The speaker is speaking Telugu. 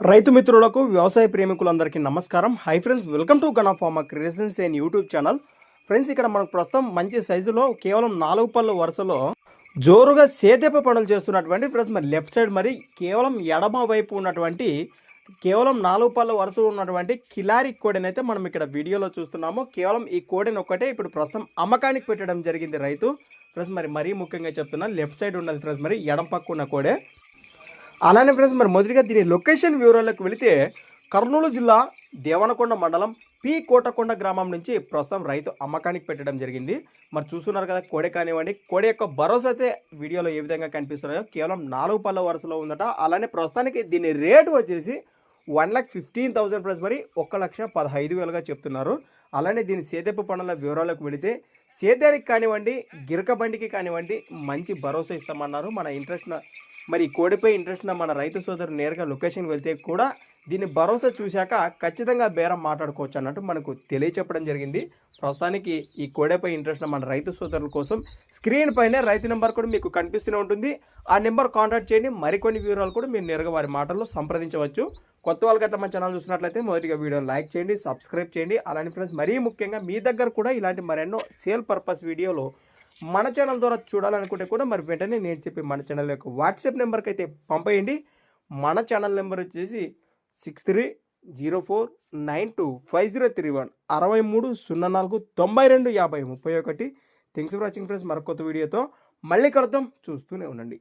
రైతు మిత్రులకు వ్యవసాయ ప్రేమికులందరికీ నమస్కారం. Hi friends welcome to Gana pharma creations and YouTube channel friends ఇక్కడ మనకు ప్రస్తుతం మంచి సైజులో కేవలం నాలుగు పళ్ళు వరుసలో జోరుగా సేదెప్ప పనులు చేస్తున్నటువంటి ఫ్రెండ్స్ మరి లెఫ్ట్ సైడ్ మరి కేవలం ఎడమ వైపు ఉన్నటువంటి కేవలం నాలుగు పళ్ళు వరుస ఉన్నటువంటి కిలారి కోడెని అయితే మనం ఇక్కడ వీడియోలో చూస్తున్నాము. కేవలం ఈ కోడెని ఒక్కటే ఇప్పుడు ప్రస్తుతం అమ్మకానికి పెట్టడం జరిగింది రైతు. ఫ్రెండ్స్ మరి మరీ ముఖ్యంగా చెప్తున్నా లెఫ్ట్ సైడ్ ఉన్నది ఫ్రెండ్స్ మరి ఎడం పక్క ఉన్న కోడే. అలానే ఫ్రెండ్స్ మరి మొదటిగా దీని లొకేషన్ వివరాలకు వెళితే కర్నూలు జిల్లా దేవనకొండ మండలం పి కోటకొండ గ్రామం నుంచి ప్రస్తుతం రైతు అమ్మకానికి పెట్టడం జరిగింది. మరి చూస్తున్నారు కదా కోడే కానివ్వండి కోడె యొక్క భరోసా అయితే వీడియోలో ఏ విధంగా కనిపిస్తున్నాయో కేవలం నాలుగు పళ్ళ వరుసలో ఉందట. అలానే ప్రస్తుతానికి దీని రేటు వచ్చేసి one lakh fifteen thousand plus మరి ఒక లక్ష పదహైదు వేలుగా చెప్తున్నారు. అలానే దీని సేదెప్పు పనుల వివరాలకు వెళితే సేద్యానికి కానివ్వండి గిరక బండికి కానివ్వండి మంచి భరోసా ఇస్తామన్నారు. మన ఇంట్రెస్ట్ మరి ఈ కోడిపై ఇంట్రెస్ట్ ఉన్న మన రైతు సోదరు నేరుగా లొకేషన్కి వెళ్తే కూడా దీని భరోసా చూశాక ఖచ్చితంగా బేరం మాట్లాడుకోవచ్చు అన్నట్టు మనకు తెలియచెప్పడం జరిగింది. ప్రస్తుతానికి ఈ కోడేపై ఇంట్రెస్ట్ మన రైతు సోదరుల కోసం స్క్రీన్ పైనే రైతు నెంబర్ కూడా మీకు కనిపిస్తూనే ఉంటుంది. ఆ నెంబర్ కాంటాక్ట్ చేయండి. మరికొన్ని వివరాలు కూడా మీరు నేరుగా వారి మాటల్లో సంప్రదించవచ్చు. కొత్త వాళ్ళకి అట్లా మన ఛానల్ చూసినట్లయితే మొదటిగా వీడియోని లైక్ చేయండి సబ్స్క్రైబ్ చేయండి. అలానే ఫ్రెండ్స్ మరీ ముఖ్యంగా మీ దగ్గర కూడా ఇలాంటి మరెన్నో సేల్ పర్పస్ వీడియోలు మన ఛానల్ ద్వారా చూడాలనుకుంటే కూడా మరి వెంటనే నేను చెప్పి మన ఛానల్ యొక్క వాట్సాప్ నెంబర్కి అయితే పంపేయండి. మన ఛానల్ నెంబర్ వచ్చేసి six three zero four nine two five zero three one అరవై మూడు సున్నా నాలుగు తొంభై రెండు యాభై ముప్పై ఒకటి. థింగ్స్ ఫర్ వాచింగ్ ఫ్రెండ్స్ మరొక కొత్త వీడియోతో మళ్ళీ కలుద్దాం. చూస్తూనే ఉండండి.